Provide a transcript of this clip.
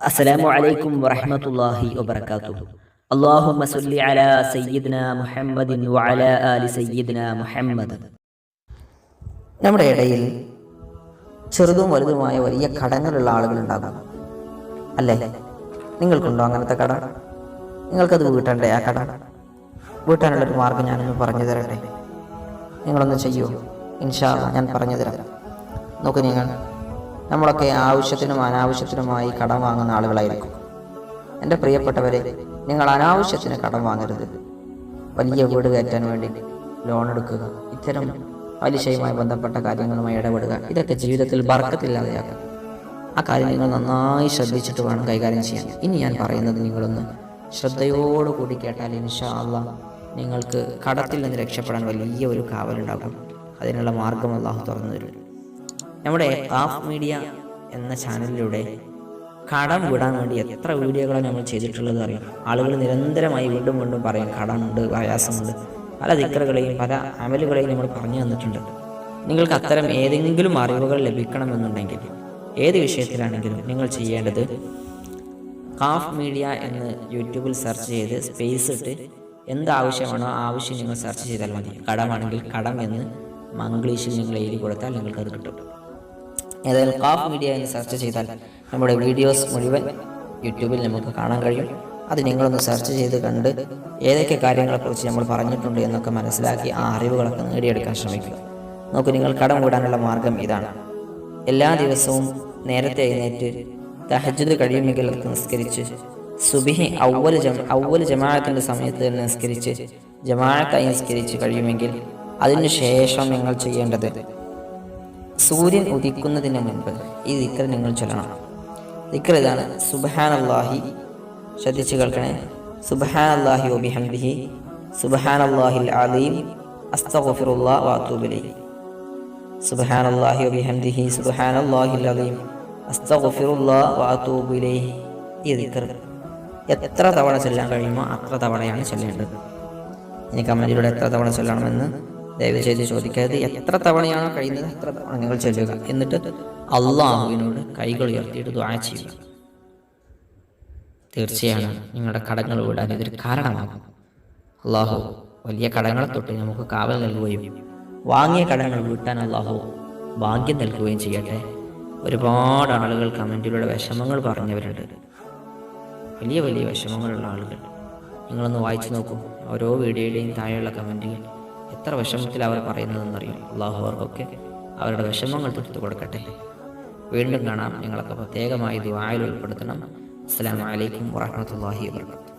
അസ്സലാമു അലൈക്കും വറഹ്മത്തുള്ളാഹി വബറകാതുഹു. അല്ലാഹുമ്മ സല്ലി അലാ സയ്യിദ്ന മുഹമ്മദിൻ വഅലാ ആലി സയ്യിദ്ന മുഹമ്മദ്. നമ്മുടെ ഇടയിൽ ചെറുതും വലുതുമായ വലിയ കടങ്ങളുള്ള ആളുകൾ ഉണ്ടാകും അല്ലേ? നിങ്ങൾക്കുണ്ടോ അങ്ങനത്തെ കട? നിങ്ങൾക്കത് വീട്ടണ്ടേ ആ കട? വീട്ടാനുള്ളൊരു മാർഗം ഞാനൊന്ന് പറഞ്ഞു തരട്ടെ. നിങ്ങളൊന്ന് ചെയ്യൂ? ഇൻഷാ ഞാൻ പറഞ്ഞു തരാം. നോക്കൂ നിങ്ങൾ. നമ്മളൊക്കെ ആവശ്യത്തിനും അനാവശ്യത്തിനുമായി കടം വാങ്ങുന്ന ആളുകളായിരിക്കും. എന്റെ പ്രിയപ്പെട്ടവരെ നിങ്ങൾ അനാവശ്യത്തിന് കടം വാങ്ങരുത്. വലിയ വീട് കയറ്റാൻ വേണ്ടി ലോൺ എടുക്കുക. ഇത്തരം പലിശയുമായി ബന്ധപ്പെട്ട കാര്യങ്ങളുമായി ഇടപെടുക. ഇതൊക്കെ ജീവിതത്തിൽ ബർക്കത്തില്ലാതെയാക്കുക ആ കാര്യം നിങ്ങൾ നന്നായി ശ്രദ്ധിച്ചിട്ട് വേണം കൈകാര്യം ചെയ്യാൻ. ഇനി ഞാൻ പറയുന്നത് നിങ്ങളൊന്ന് ശ്രദ്ധയോടുകൂടി കേട്ടാൽ ഇൻഷാ അള്ളാ നിങ്ങൾക്ക് കടത്തിൽ നിന്ന് രക്ഷപ്പെടാൻ വലിയ ഒരു കാവലുണ്ടാകും. അതിനുള്ള മാർഗം അള്ളാഹു തുറന്നു തരും. നമ്മുടെ ആഫ് മീഡിയ എന്ന ചാനലിലൂടെ കടം വിടാൻ വേണ്ടി എത്ര വീഡിയോകളാണ് നമ്മൾ ചെയ്തിട്ടുള്ളത് അറിയാം. ആളുകൾ നിരന്തരമായി വീണ്ടും വീണ്ടും പറയും കടമുണ്ട് പ്രയാസമുണ്ട് പല ദിക്കറുകളെയും പല അമലുകളെയും നമ്മൾ പറഞ്ഞു തന്നിട്ടുണ്ട്. നിങ്ങൾക്ക് അത്തരം ഏതെങ്കിലും അറിവുകൾ ലഭിക്കണമെന്നുണ്ടെങ്കിൽ ഏത് വിഷയത്തിലാണെങ്കിലും നിങ്ങൾ ചെയ്യേണ്ടത് കാഫ് മീഡിയ എന്ന് യൂട്യൂബിൽ സെർച്ച് ചെയ്ത് സ്പേസ് ഇട്ട് എന്ത് ആവശ്യമാണോ ആ ആവശ്യം നിങ്ങൾ സെർച്ച് ചെയ്താൽ മതി. കടമാണെങ്കിൽ കടം എന്ന് മംഗ്ലീഷിൽ നിങ്ങൾ എഴുതി കൊടുത്താൽ നിങ്ങൾക്ക് അത് കിട്ടും. ഏതായാലും കാഫ് മീഡിയ എന്ന് സെർച്ച് ചെയ്താൽ നമ്മുടെ വീഡിയോസ് മുഴുവൻ യൂട്യൂബിൽ നമുക്ക് കാണാൻ കഴിയും. അത് നിങ്ങളൊന്ന് സെർച്ച് ചെയ്ത് കണ്ട് ഏതൊക്കെ കാര്യങ്ങളെക്കുറിച്ച് നമ്മൾ പറഞ്ഞിട്ടുണ്ട് എന്നൊക്കെ മനസ്സിലാക്കി ആ അറിവുകളൊക്കെ നേടിയെടുക്കാൻ ശ്രമിക്കുക. നോക്കൂ നിങ്ങൾ കടം കൂടാനുള്ള മാർഗം ഇതാണ്. എല്ലാ ദിവസവും നേരത്തെ എഴുന്നേറ്റ് തഹജ്ജുദ് കഴിയുമെങ്കിൽ അത് നിസ്കരിച്ച് സുബിഹി ഔവൽ ജം ഔവൽ ജമാഅത്തിന്റെ സമയത്ത് തന്നെ നിസ്കരിച്ച് ജമാഅത്തായി നിസ്കരിച്ച് കഴിയുമെങ്കിൽ അതിനുശേഷം നിങ്ങൾ ചെയ്യേണ്ടത് സൂര്യൻ ഉദിക്കുന്നതിന് മുൻപ് ഈ ദിക്കർ നിങ്ങൾ ചൊല്ലണം. ദിക്കർ ഇതാണ്. സുബഹാൻ അള്ളാഹി ശ്രദ്ധിച്ചു കേൾക്കണേ. സുബഹാൻ അള്ളാഹി സുബഹാനല്ലാഹി വബിഹംദിഹി അള്ളാഹിൽ അലീം സുബഹാൻ അള്ളാഹി സുബഹാനല്ലാഹി വബിഹംദിഹി അള്ളാഹിൽ അലീം. അസ്തഫിറുല്ലാ വഅതൂബിലൈഹി ഈ ദിക്കർ എത്ര തവണ ചൊല്ലാൻ കഴിയുമോ അത്ര തവണയാണ് ചൊല്ലേണ്ടത്. ഇനി കമന്റിലൂടെ എത്ര തവണ ചൊല്ലണമെന്ന് ദയവ് ചെയ്ത് ചോദിക്കരുത് എത്ര തവണയാണ് കഴിയുന്നത് എത്ര തവണ നിങ്ങൾ ചെല്ലുക. എന്നിട്ട് അള്ളാഹുവിനോട് കൈകൾ ഉയർത്തിയിട്ട് ദ്വാ ചെയ്യുക. തീർച്ചയാണ് നിങ്ങളുടെ കടങ്ങൾ വിടാൻ ഇതൊരു കാരണമാകും. അള്ളാഹു വലിയ കടങ്ങളെ തൊട്ട് നമുക്ക് കാവൽ നൽകുകയും വാങ്ങിയ കടങ്ങൾ വീട്ടാൻ അള്ളാഹു ഭാഗ്യം നൽകുകയും ചെയ്യട്ടെ. ഒരുപാട് ആളുകൾ കമന്റിലൂടെ വിഷമങ്ങൾ പറഞ്ഞവരുണ്ട്. വലിയ വലിയ വിഷമങ്ങളുള്ള ആളുകൾ. നിങ്ങളൊന്ന് വായിച്ചു നോക്കൂ. ഓരോ വീഡിയോയുടെയും താഴെയുള്ള കമന്റുകൾ. എത്ര വിഷമത്തിൽ അവർ പറയുന്നതെന്നറിയും? അള്ളാഹു അവർക്കൊക്കെ അവരുടെ വിഷമങ്ങൾ തീർത്തു കൊടുക്കട്ടെ. വീണ്ടും കാണാം. നിങ്ങളൊക്കെ പ്രത്യേകമായി ദുബായിൽ ഉൾപ്പെടുത്തണം. അസ്സാം വലൈക്കും വാഹമത്തല്ലാഹി വാബർക്കാത്തു.